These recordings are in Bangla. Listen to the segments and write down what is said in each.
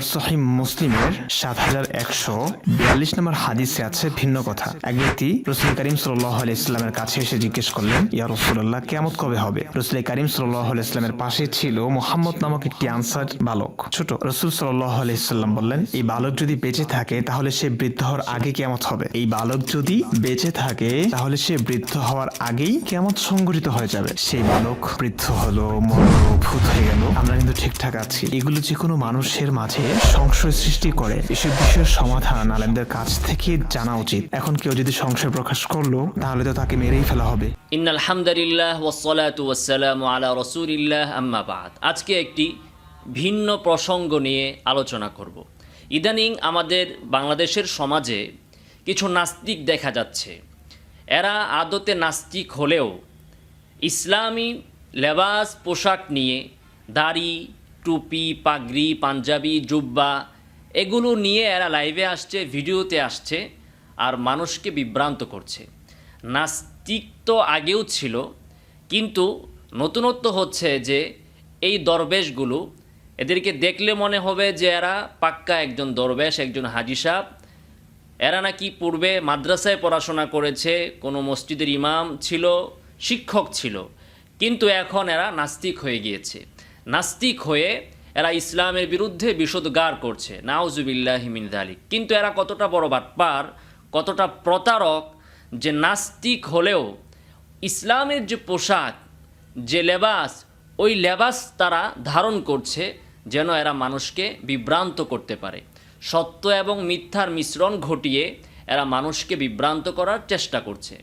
আবার সহিম মুসলিমের সাত হাজার একশো বিয়াল্লিশ নম্বর হাদিসে আছে ভিন্ন কথা। এক ব্যক্তি রসুল করিম সাল্লাহ ইসলামের কাছে এসে জিজ্ঞেস করলেন, ইয়া রসুল্লাহ কেমত কবে হবে? রসুল করিম সাল্লাহ ইসলামের পাশে ছিল মোহাম্মদ নামক একটি আনসার বালক। ছোট রসুল সাল্লাহ ইসলাম বললেন, এই বালক যদি বেঁচে থাকে, তাহলে সে বৃদ্ধ হওয়ার আগে কেমত হবে। এই বালক যদি বেঁচে থাকে, তাহলে সে বৃদ্ধ হওয়ার আগেই কেমত সংগঠিত হয়ে যাবে। সেই বালক বৃদ্ধ হলো মরল ভূত হয়ে গেল। আমরা কিন্তু ঠিকঠাক আছি। এগুলো যে কোনো মানুষের মাঝে সংশয় সৃষ্টি করে। এসব বিষয়ের সমাধান আলেমদের কাছ থেকে জানা উচিত। এখন কেউ যদি সংশয় প্রকাশ করল, তাহলে তো তাকে মেরেই ফেলা হবে। আজকে একটি ভিন্ন প্রসঙ্গ নিয়ে আলোচনা করব। ইদানিং আমাদের বাংলাদেশের সমাজে কিছু নাস্তিক দেখা যাচ্ছে। এরা আদতে নাস্তিক হলেও ইসলামী লেবাস পোশাক নিয়ে দাড়ি টুপি, পাগড়ি, পাঞ্জাবি, জুব্বা, এগুলো নিয়ে এরা লাইভে আসছে ভিডিওতে আসছে, আর মানুষকে বিভ্রান্ত করছে। নাস্তিক তো আগেও ছিল, কিন্তু নতুনত্ব হচ্ছে যে এই দরবেশগুলো, এদেরকে দেখলে মনে হবে যে এরা পাক্কা একজন দরবেশ, একজন হাজি সাহ এরা নাকি পূর্বে মাদ্রাসায় পড়াশোনা করেছে, কোনো মসজিদের ইমাম ছিল, শিক্ষক ছিল, কিন্তু এখন এরা নাস্তিক হয়ে গিয়েছে। নাস্তিক হয়ে এরা ইসলামের বিরুদ্ধে বিষোদ্গার করছে। নাউজুবিল্লাহ মিন দালিক কিন্তু এরা কতটা বড় বাটপার, কতটা প্রতারক যে নাস্তিক হলেও ইসলামের যে পোশাক, যে লেবাস, ওই লেবাস তারা ধারণ করছে যেন এরা মানুষকে বিভ্রান্ত করতে পারে। সত্য এবং মিথ্যার মিশ্রণ ঘটিয়ে এরা মানুষকে বিভ্রান্ত করার চেষ্টা করছে।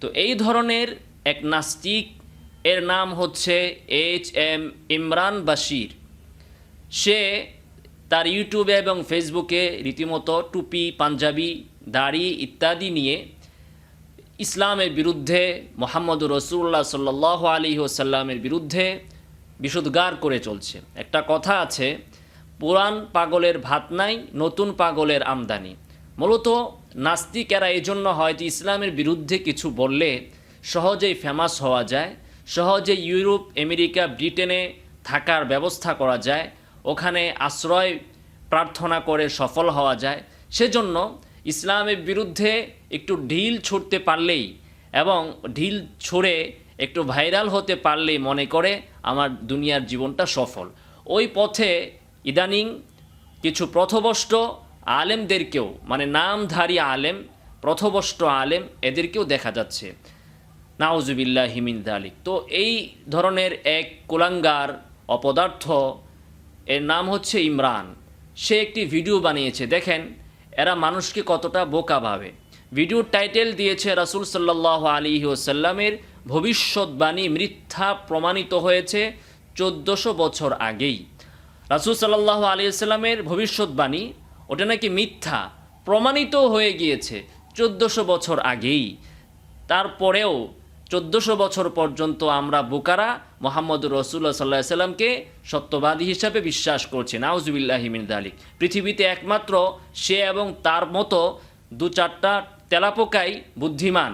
তো এই ধরনের এক নাস্তিক এর নাম হচ্ছে এইচ এম ইমরান বাশির। সে তার ইউটিউবে এবং ফেসবুকে রীতিমতো টুপি, পাঞ্জাবি, দাড়ি ইত্যাদি নিয়ে ইসলামের বিরুদ্ধে মোহাম্মদ রসুল্লাহ সাল্লাহ আলী ওসাল্লামের বিরুদ্ধে বিশুদ্গার করে চলছে। একটা কথা আছে, পুরান পাগলের ভাত নাই, নতুন পাগলের আমদানি। মূলত নাস্তিকেরা এই জন্য হয়তো ইসলামের বিরুদ্ধে কিছু বললে সহজেই ফেমাস হওয়া যায় সহজে ইউরোপ, আমেরিকা, ব্রিটেনে থাকার ব্যবস্থা করা যায়। ওখানে আশ্রয় প্রার্থনা করে সফল হওয়া যায়। সেজন্য ইসলামের বিরুদ্ধে একটু ঢিল ছুটতে পারলেই এবং ঢিল ছুঁড়ে একটু ভাইরাল হতে পারলেই মনে করে আমার দুনিয়ার জীবনটা সফল। ওই পথে ইদানিং কিছু প্রথবষ্ট আলেমদেরকেও মানে নামধারী আলেম প্রথবষ্ট আলেম, এদেরকেও দেখা যাচ্ছে। নাউজুবিল্লাহ হিমিন দালিক। তো এই ধরনের এক কুলাঙ্গার অপদার্থ, এর নাম হচ্ছে ইমরান। সে একটি ভিডিও বানিয়েছে, দেখেন, এরা মানুষকে কতটা বোকা ভাবে। ভিডিওর টাইটেল দিয়েছে রাসুল সাল্লাহ আলী ওসাল্লামের ভবিষ্যৎবাণী মিথ্যা প্রমাণিত হয়েছে চোদ্দোশো বছর আগেই। রাসুল সাল্লাহ আলী সাল্লামের ভবিষ্যৎবাণী ওটা নাকি মিথ্যা, প্রমাণিত হয়ে গিয়েছে চোদ্দোশো বছর আগেই। তারপরেও চোদ্দোশো বছর পর্যন্ত আমরা বোকারা মোহাম্মদ রসুল্লাহ সাল্লাহ সাল্লামকে সত্যবাদী হিসাবে বিশ্বাস করছি। নাউজুবিল্লাহিমিন দালিক। পৃথিবীতে একমাত্র সে এবং তার মতো দু চারটা তেলাপোকাই বুদ্ধিমান,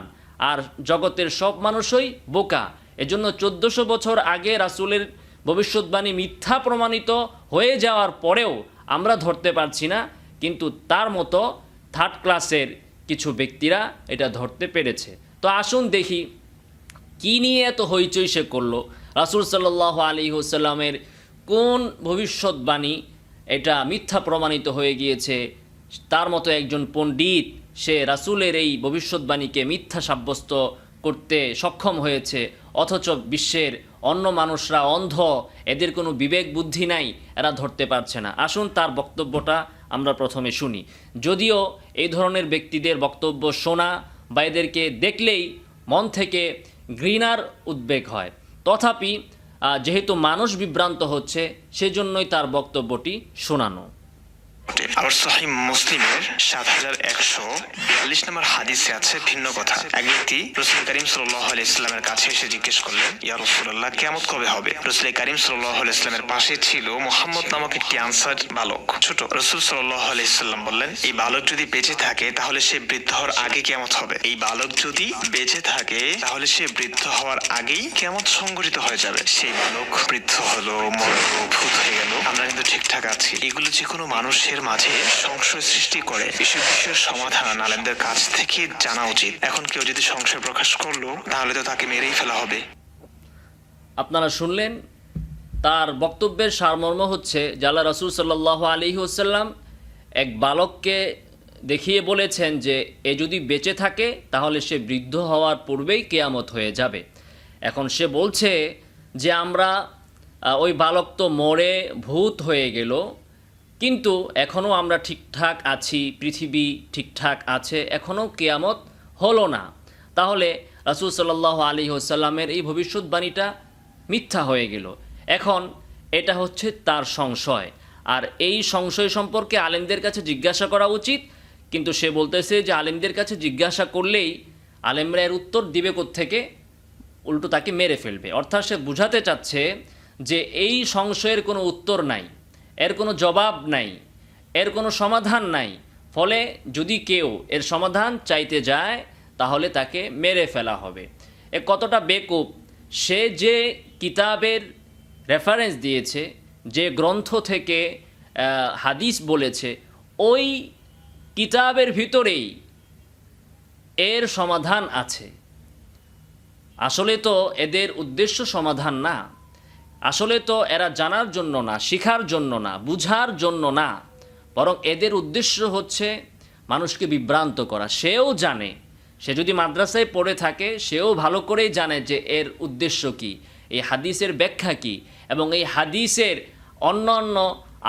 আর জগতের সব মানুষই বোকা। এজন্য চোদ্দোশো বছর আগে রাসুলের ভবিষ্যৎবাণী মিথ্যা প্রমাণিত হয়ে যাওয়ার পরেও আমরা ধরতে পারছি না, কিন্তু তার মতো থার্ড ক্লাসের কিছু ব্যক্তিরা এটা ধরতে পেরেছে। তো আসুন দেখি কী নিয়ে এত হইচই সে করল? রাসুল সাল্লাহ আলী হুসাল্লামের কোন ভবিষ্যৎবাণী এটা মিথ্যা প্রমাণিত হয়ে গিয়েছে? তার মতো একজন পণ্ডিত সে রাসুলের এই ভবিষ্যৎবাণীকে মিথ্যা সাব্যস্ত করতে সক্ষম হয়েছে, অথচ বিশ্বের অন্য মানুষরা অন্ধ, এদের কোনো বিবেক বুদ্ধি নাই, এরা ধরতে পারছে না। আসুন তার বক্তব্যটা আমরা প্রথমে শুনি। যদিও এই ধরনের ব্যক্তিদের বক্তব্য শোনা বা এদেরকে দেখলেই মন থেকে ঘৃণার উদ্বেগ হয়। তথাপি যেহেতু মানুষ বিভ্রান্ত হচ্ছে সেজন্যই তার বক্তব্যটি শোনানো। আবার সহিহ মুসলিমের সাত হাজার একশো বিয়াল্লিশ নম্বর হাদিসে আছে ভিন্ন কথা। এক ব্যক্তি রসুল করিম ইসলামের কাছে এসে জিজ্ঞেস করলেন, ইয়া রসুল্লাহ কেমন কবে হবে? রসুল করিম ইসলামের পাশে ছিল মোহাম্মদ নামক একটি আনসার বালক। ছোট রসুল সাল্লাহ ইসলাম বললেন, এই বালক যদি বেঁচে থাকে, তাহলে সে বৃদ্ধ হওয়ার আগে কেমত হবে। এই বালক যদি বেঁচে থাকে, তাহলে সে বৃদ্ধ হওয়ার আগেই কেমন সংগঠিত হয়ে যাবে। সেই বালক বৃদ্ধ হলো মরল ভূত হয়ে গেল। আমরা কিন্তু ঠিকঠাক আছি। এগুলো যে কোনো মানুষের মাঝে সংশয় সৃষ্টি করে। এসব বিষয়ের সমাধান আলেমদের কাছ থেকে জানা উচিত। এখন কেউ যদি সংশয় প্রকাশ করল, তাহলে তো তাকে মেরেই ফেলা হবে। আপনারা শুনলেন, তার বক্তব্যের সারমর্ম হচ্ছে জালা রসুল সাল্লাহ আলী ওসাল্লাম এক বালককে দেখিয়ে বলেছেন যে, এ যদি বেঁচে থাকে, তাহলে সে বৃদ্ধ হওয়ার পূর্বেই কেয়ামত হয়ে যাবে। এখন সে বলছে যে, আমরা ওই বালক তো মরে ভূত হয়ে গেল কিন্তু এখনও আমরা ঠিকঠাক আছি, পৃথিবী ঠিকঠাক আছে এখনও কেয়ামত হলো না। তাহলে রাসুল সাল্লাহ আলী হোসাল্লামের এই ভবিষ্যৎবাণীটা মিথ্যা হয়ে গেল। এখন এটা হচ্ছে তার সংশয়। আর এই সংশয় সম্পর্কে আলেমদের কাছে জিজ্ঞাসা করা উচিত, কিন্তু সে বলতেছে যে আলেমদের কাছে জিজ্ঞাসা করলেই আলেমরা এর উত্তর দিবে থেকে উল্টো তাকে মেরে ফেলবে। অর্থাৎ সে বুঝাতে চাচ্ছে যে এই সংশয়ের কোনো উত্তর নাই। এর কোনো জবাব নাই, এর কোনো সমাধান নাই। ফলে যদি কেউ এর সমাধান চাইতে যায়, তাহলে তাকে মেরে ফেলা হবে। এ কতটা বেকুব! সে যে কিতাবের রেফারেন্স দিয়েছে, যে গ্রন্থ থেকে হাদিস বলেছে, ওই কিতাবের ভিতরেই এর সমাধান আছে। আসলে তো এদের উদ্দেশ্য সমাধান না। আসলে তো এরা জানার জন্য না, শিখার জন্য না, বুঝার জন্য না। বরং এদের উদ্দেশ্য হচ্ছে মানুষকে বিভ্রান্ত করা। সেও জানে, সে যদি মাদ্রাসায় পড়ে থাকে, সেও ভালো করেই জানে যে এর উদ্দেশ্য কি, এই হাদিসের ব্যাখ্যা কি, এবং এই হাদিসের অন্য অন্য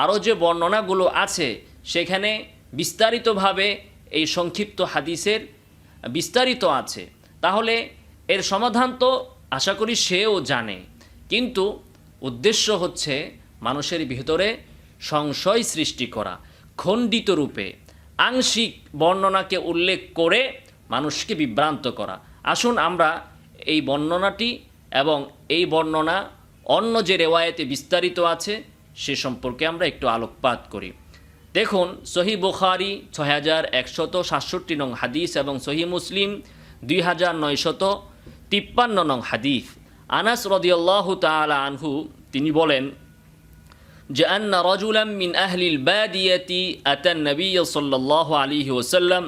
আরও যে বর্ণনাগুলো আছে, সেখানে বিস্তারিতভাবে এই সংক্ষিপ্ত হাদিসের বিস্তারিত আছে। তাহলে এর সমাধান তো আশা করি সেও জানে। কিন্তু উদ্দেশ্য হচ্ছে মানুষের ভিতরে সংশয় সৃষ্টি করা, খণ্ডিত রূপে, আংশিক বর্ণনাকে উল্লেখ করে মানুষকে বিভ্রান্ত করা। আসুন আমরা এই বর্ণনাটি এবং এই বর্ণনা অন্য যে রেওয়ায়েতে বিস্তারিত আছে, সে সম্পর্কে আমরা একটু আলোকপাত করি। দেখুন, সহি বুখারি ছয় হাজার একশত সাতষট্টি নং হাদিস এবং সহি মুসলিম দুই হাজার নয়শত তিপ্পান্ন নং হাদিস। আনাস রদিয়াল্লাহু তাআলা আনহু তিনি বলেন যে আন্না রজুলাম মিন আহলিল বাদিয়াতি আতান নবী সাল্লাল্লাহু আলাইহি ওয়াসাল্লাম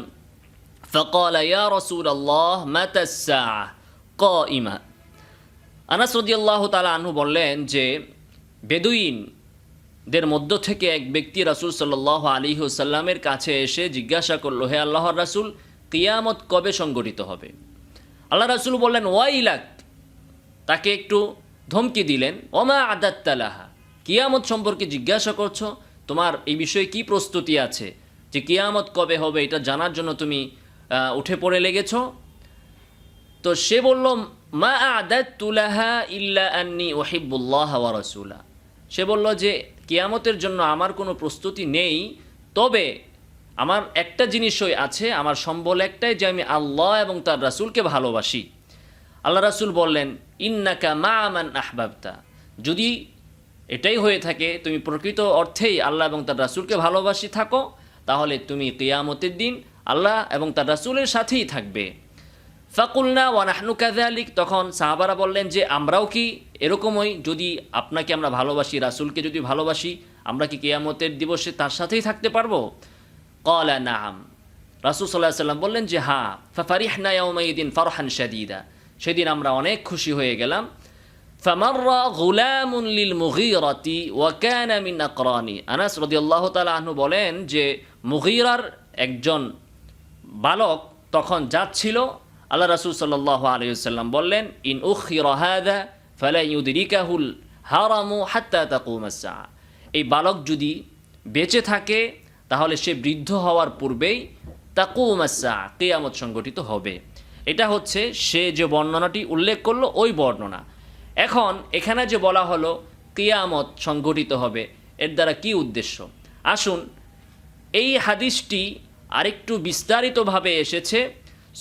فقال يا رسول الله متى الساعة قائمة আনাস রদিয়াল্লাহ তালা আনহু বললেন যে বেদুইনদের মধ্য থেকে এক ব্যক্তি রাসূল সাল্লাহ আলী সাল্লামের কাছে এসে জিজ্ঞাসা করলো হে আল্লাহর রাসূল কিয়ামত কবে সংগঠিত হবে আল্লাহ রাসূল বললেন ওয়াইলাক তাকে একটু ধমকি দিলেন, ওমা আদাত্তালাহা, কিয়ামত সম্পর্কে জিজ্ঞাসা করছ? তোমার এই বিষয়ে কি প্রস্তুতি আছে? যে কিয়ামত কবে হবে, এটা জানার জন্য তুমি উঠে পড়ে লেগেছ? তো সে বলল, মা আদাতুলাহা ইল্লা আন্নি ওহিবুল্লাহ রাসূলা। সে বলল যে, কিয়ামতের জন্য আমার কোনো প্রস্তুতি নেই, তবে আমার একটা জিনিসই আছে, আমার সম্বল একটাই যে আমি আল্লাহ এবং তার রাসূলকে ভালোবাসি। আল্লাহ রাসূল বললেন ইন্নাকা মা আমান আহবাবতা। যদি এটাই হয়ে থাকে, তুমি প্রকৃত অর্থেই আল্লাহ এবং তার রাসূলকে ভালোবাসি থাকো, তাহলে তুমি কিয়ামতের দিন আল্লাহ এবং তার রাসূলের সাথেই থাকবে। ফাকুলনা ওয়ানাহনু কাযালিক, তখন সাহাবারা বললেন যে, আমরাও কি এরকমই? যদি আপনাকে আমরা ভালোবাসি, রাসূলকে যদি ভালোবাসি, আমরা কি কেয়ামতের দিবসে তার সাথেই থাকতে পারব? কলা নাম রাসূল সাল্লাহ সাল্লাম বললেন যে হ্যাঁ। ফাফারিহনা ইয়াউমাইদিন ফারহান শাদীদা। সেদিন আমরা অনেক খুশি হয়ে গেলাম। ফামাররা গুলামুন লিল মুগিরাতি ওয়াকান মিন আকরানি। আনাস রাদিয়াল্লাহু তাআলা আনহু বলেন যে, মুগিরার একজন বালক তখন যাচ্ছিল, আল্লাহ রাসূল সাল্লাল্লাহু আলাইহি ওয়াসাল্লাম বললেন, ইন উখিরা হাদা ফালা ইউদরিকাহুল হারামু হাত্তা তাকুমাস এই বালক যদি বেঁচে থাকে, তাহলে সে বৃদ্ধ হওয়ার পূর্বেই তাকুমাস কিয়ামত সংগঠিত হবে। এটা হচ্ছে সে যে বর্ণনাটি উল্লেখ করল ওই বর্ণনা। এখন এখানে যে বলা হলো, কিয়ামত সংগঠিত হবে, এর দ্বারা কি উদ্দেশ্য? আসুন, এই হাদিসটি আরেকটু বিস্তারিতভাবে এসেছে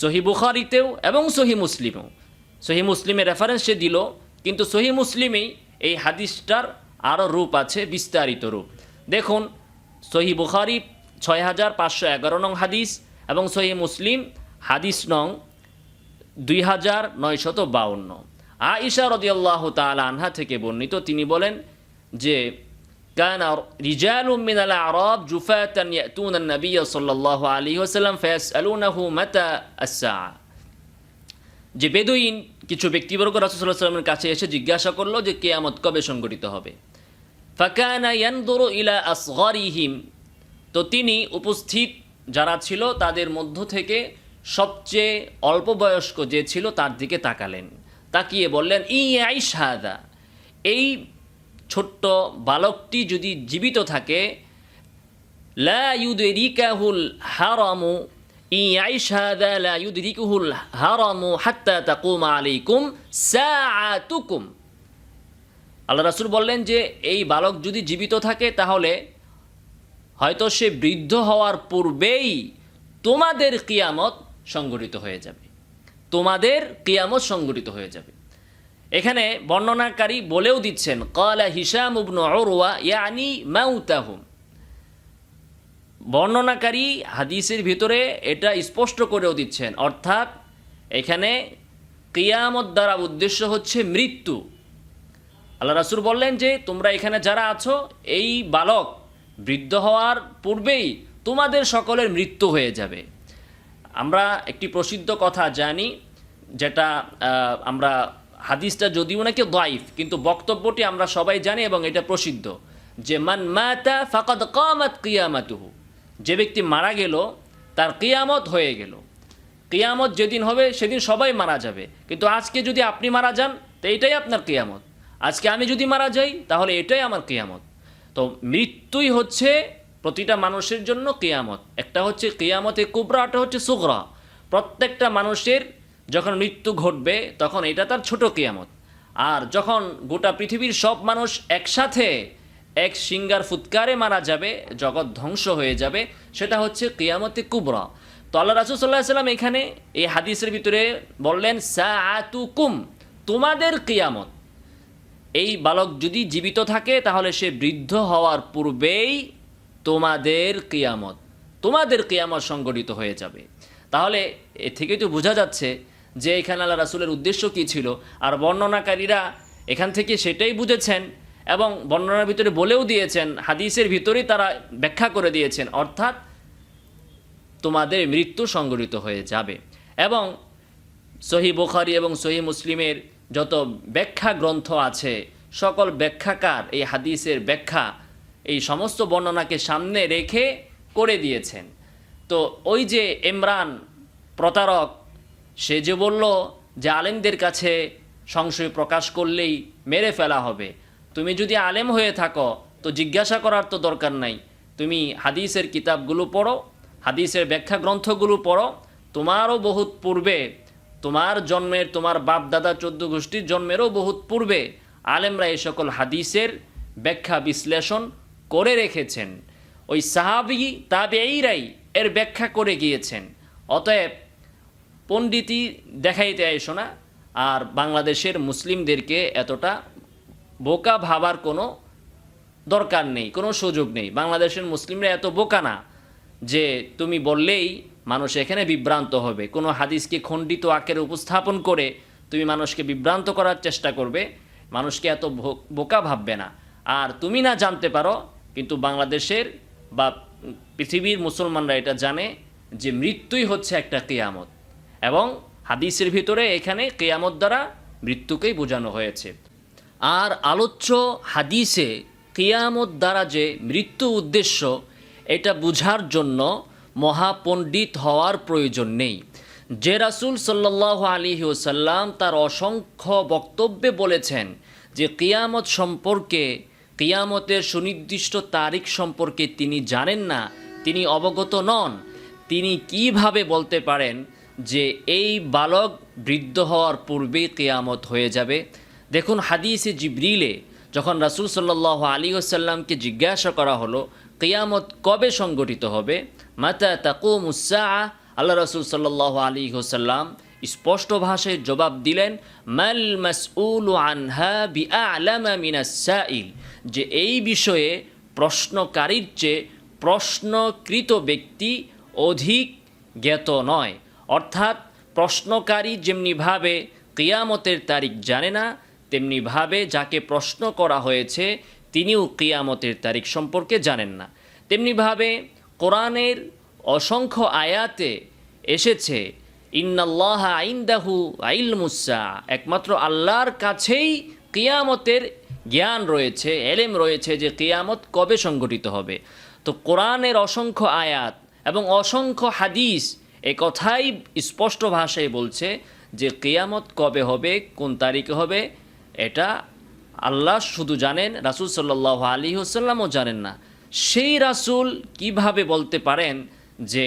সহি বুখারিতেও এবং সহি মুসলিমেও। সহি মুসলিমে রেফারেন্স সে দিল, কিন্তু সহি মুসলিমেই এই হাদিসটার আরও রূপ আছে, বিস্তারিত রূপ। দেখুন, সহি বুখারি ছয় হাজার পাঁচশো এগারো নং হাদিস এবং সহি মুসলিম হাদিস নং দুই হাজার নয়শত বাউন্ন আইসা রদিয়াল্লাহ তাল আনহা থেকে বর্ণিত তিনি বলেন যে كان رجال من الأعراب جفاة يأتون النبي صلى الله عليه وسلم فيسألونه متى الساعة যে বেদুইন কিছু ব্যক্তিবর্গ রাসুসাল্লাহ সাল্লামের কাছে এসে জিজ্ঞাসা করলো যে কেয়ামত কবে সংঘটিত হবে ফাকানা ইয়ানদুরু ইলা আসগরিহিম তো তিনি উপস্থিত যারা ছিল তাদের মধ্য থেকে সবচেয়ে অল্প বয়স্ক যে ছিল তার দিকে তাকালেন। তাকিয়ে বললেন, ই আই হাদা, এই ছোট্ট বালকটি যদি জীবিত থাকে, লা ইউদরিকাহুল হারামু ইয়াইশ হাদা লা ইউদরিকুহুল হারামু হাত্তা তাকুম আলাইকুম সাআতুকুম। আল্লাহ রাসূল বললেন যে, এই বালক যদি জীবিত থাকে, তাহলে হয়তো সে বৃদ্ধ হওয়ার পূর্বেই তোমাদের কিয়ামত সংগঠিত হয়ে যাবে। তোমাদের কিয়ামত সংগঠিত হয়ে যাবে। এখানে বর্ণনাকারী বলেও দিচ্ছেন, কলা হিসাম উবনু অরুয়া ইয়ানি মাউতাহুম। বর্ণনাকারী হাদিসের ভিতরে এটা স্পষ্ট করেও দিচ্ছেন, অর্থাৎ এখানে কিয়ামত দ্বারা উদ্দেশ্য হচ্ছে মৃত্যু। আল্লাহ রাসুল বললেন যে, তোমরা এখানে যারা আছো, এই বালক বৃদ্ধ হওয়ার পূর্বেই তোমাদের সকলের মৃত্যু হয়ে যাবে। আমরা একটি প্রসিদ্ধ কথা জানি, যেটা আমরা হাদিসটা যদিও নাকি দাইফ কিন্তু বক্তব্যটি আমরা সবাই জানি এবং এটা প্রসিদ্ধ, যে মান মাতা ফাকাদ কামাত কিয়ামাতুহু, যে ব্যক্তি মারা গেল, তার কিয়ামত হয়ে গেল। কিয়ামত যেদিন হবে, সেদিন সবাই মারা যাবে। কিন্তু আজকে যদি আপনি মারা যান, তো এটাই আপনার কিয়ামত। আজকে আমি যদি মারা যাই, তাহলে এটাই আমার কিয়ামত। তো মৃত্যুই হচ্ছে প্রতিটা মানুষের জন্য কেয়ামত। একটা হচ্ছে কিয়ামতে কুবরাটা হচ্ছে সুগরা। প্রত্যেকটা মানুষের যখন মৃত্যু ঘটবে, তখন এটা তার ছোট কেয়ামত। আর যখন গোটা পৃথিবীর সব মানুষ একসাথে এক সিঙ্গার ফুৎকারে মারা যাবে, জগৎ ধ্বংস হয়ে যাবে, সেটা হচ্ছে কিয়ামতে কুবরা। তো আল্লাহ রাসুল সাল্লাহ সাল্লাম এখানে এই হাদিসের ভিতরে বললেন, সাআতুকুম তোমাদের কিয়ামত। এই বালক যদি জীবিত থাকে, তাহলে সে বৃদ্ধ হওয়ার পূর্বেই তোমাদের কিয়ামত তোমাদের কিয়ামত সংগঠিত হয়ে যাবে। তাহলে এ থেকে তো বোঝা যাচ্ছে যে এখানে আল্লাহ রাসুলের উদ্দেশ্য কী ছিল, আর বর্ণনাকারীরা এখান থেকে সেটাই বুঝেছেন এবং বর্ণনার ভিতরে বলেও দিয়েছেন, হাদিসের ভিতরেই তারা ব্যাখ্যা করে দিয়েছেন, অর্থাৎ তোমাদের মৃত্যু সংগঠিত হয়ে যাবে। এবং সহি বুখারি এবং সহি মুসলিমের যত ব্যাখ্যা গ্রন্থ আছে, সকল ব্যাখ্যাকার এই হাদিসের ব্যাখ্যা এই সমস্ত বর্ণনাকে সামনে রেখে করে দিয়েছেন। তো ওই যে ইমরান প্রতারক, সে যে বলল যে আলেমদের কাছে সংশয় প্রকাশ করলেই মেরে ফেলা হবে। তুমি যদি আলেম হয়ে থাকো, তো জিজ্ঞাসা করার তো দরকার নাই। তুমি হাদিসের কিতাবগুলো পড়ো, হাদিসের ব্যাখ্যা গ্রন্থগুলো পড়ো। তোমারও বহুত পূর্বে, তোমার জন্মের, তোমার বাপ দাদা চোদ্দ গোষ্ঠীর জন্মেরও বহুত পূর্বে আলেমরা এই সকল হাদিসের ব্যাখ্যা বিশ্লেষণ করে রেখেছেন। ওই সাহাবি তাবেইরাই এর ব্যাখ্যা করে গিয়েছেন। অতএব পণ্ডিতি দেখাইতে আইসো না, আর বাংলাদেশের মুসলিমদেরকে এতটা বোকা ভাবার কোনো দরকার নেই, কোনো সুযোগ নেই। বাংলাদেশের মুসলিমরা এত বোকা না যে তুমি বললেই মানুষ এখানে বিভ্রান্ত হবে। কোনো হাদিসকে খণ্ডিত আকারে উপস্থাপন করে তুমি মানুষকে বিভ্রান্ত করার চেষ্টা করবে। মানুষকে এত বোকা ভাববে না। আর তুমি না জানতে পারো কিন্তু বাংলাদেশের বা পৃথিবীর মুসলমানরা এটা জানে যে মৃত্যুই হচ্ছে একটা কেয়ামত। এবং হাদিসের ভিতরে এখানে কেয়ামত দ্বারা মৃত্যুকেই বোঝানো হয়েছে। আর আলোচ্য হাদিসে কেয়ামত দ্বারা যে মৃত্যু উদ্দেশ্য, এটা বুঝার জন্য মহাপণ্ডিত হওয়ার প্রয়োজন নেই। যে রাসুল সাল্লাহ আলী ওসাল্লাম তার অসংখ্য বক্তব্যে বলেছেন যে কিয়ামত সম্পর্কে কিয়ামতের সুনির্দিষ্ট তারিখ সম্পর্কে তিনি জানেন না, তিনি অবগত নন। তিনি কীভাবে বলতে পারেন যে এই বালক বৃদ্ধ হওয়ার পূর্বেই কেয়ামত হয়ে যাবে? দেখুন হাদিসে জিবরিলে যখন রাসুল সাল্লাহ আলী ওসাল্লামকে জিজ্ঞাসা করা হলো, কেয়ামত কবে সংগঠিত হবে? মাতা তাকুম উৎসাহ আল্লাহ রসুল সাল্লাহ আলী হোসাল্লাম স্পষ্ট ভাষায় জবাব দিলেন, মাল মাসউল আনহা বি আলামা মিনাস সাইল যে এই বিষয়ে প্রশ্নকারীর চেয়ে প্রশ্নকৃত ব্যক্তি অধিক জ্ঞাত নয়। অর্থাৎ প্রশ্নকারী যেমনিভাবে কিয়ামতের তারিখ জানে না তেমনিভাবে যাকে প্রশ্ন করা হয়েছে তিনিও কিয়ামতের তারিখ সম্পর্কে জানেন না। তেমনিভাবে কোরআনের অসংখ্য আয়াতে এসেছে ইন্নাল্লাহ একমাত্র আল্লাহর কাছেই কিয়ামতের জ্ঞান রয়েছে, এলেম রয়েছে যে কিয়ামত কবে সংগঠিত হবে। তো কোরআনের অসংখ্য আয়াত এবং অসংখ্য হাদিস এ কথাই স্পষ্ট ভাষায় বলছে যে কেয়ামত কবে হবে, কোন তারিখে হবে, এটা আল্লাহ শুধু জানেন, রাসুল সাল্লাহ আলী হোসাল্লামও জানেন না। সেই রাসুল কীভাবে বলতে পারেন যে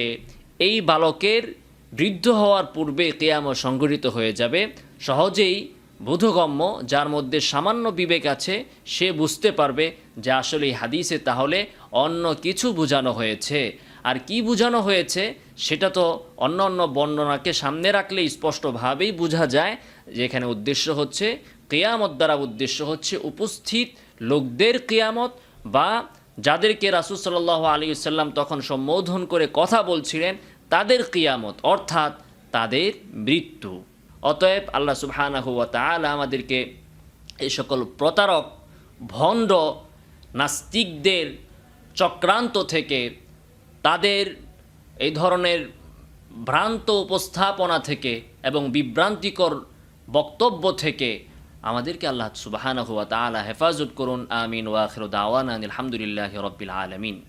এই বালকের বৃদ্ধ হওয়ার পূর্বে কেয়ামত সংঘটিত হয়ে যাবে। সহজেই বোধগম্য, যার মধ্যে সামান্য বিবেক আছে, সে বুঝতে পারবে যে আসলে হাদিসে তাহলে অন্য কিছু বোঝানো হয়েছে। আর কি বোঝানো হয়েছে, সেটা তো অন্য অন্য বর্ণনাকে সামনে রাখলে স্পষ্টভাবেই বোঝা যায় যে এখানে উদ্দেশ্য হচ্ছে, কেয়ামত দ্বারা উদ্দেশ্য হচ্ছে উপস্থিত লোকদের কেয়ামত বা যাদেরকে রাসুল সাল্লাহ আলী সাল্লাম তখন সম্বোধন করে কথা বলছিলেন তাদের কিয়ামত, অর্থাৎ তাদের মৃত্যু। অতএব আল্লাহ সুবহানাহু ওয়া তাআলা আমাদেরকে এই সকল প্রতারক, ভণ্ড, নাস্তিকদের চক্রান্ত থেকে, তাদের এই ধরনের ভ্রান্ত উপস্থাপনা থেকে এবং বিভ্রান্তিকর বক্তব্য থেকে আমাদেরকে আল্লাহ সুবাহানহুয়া তাআলা হেফাজত করুন। আমিন ওয়াখির দাওয়ান আলহামদুলিল্লাহ রব্বিল আলমিন।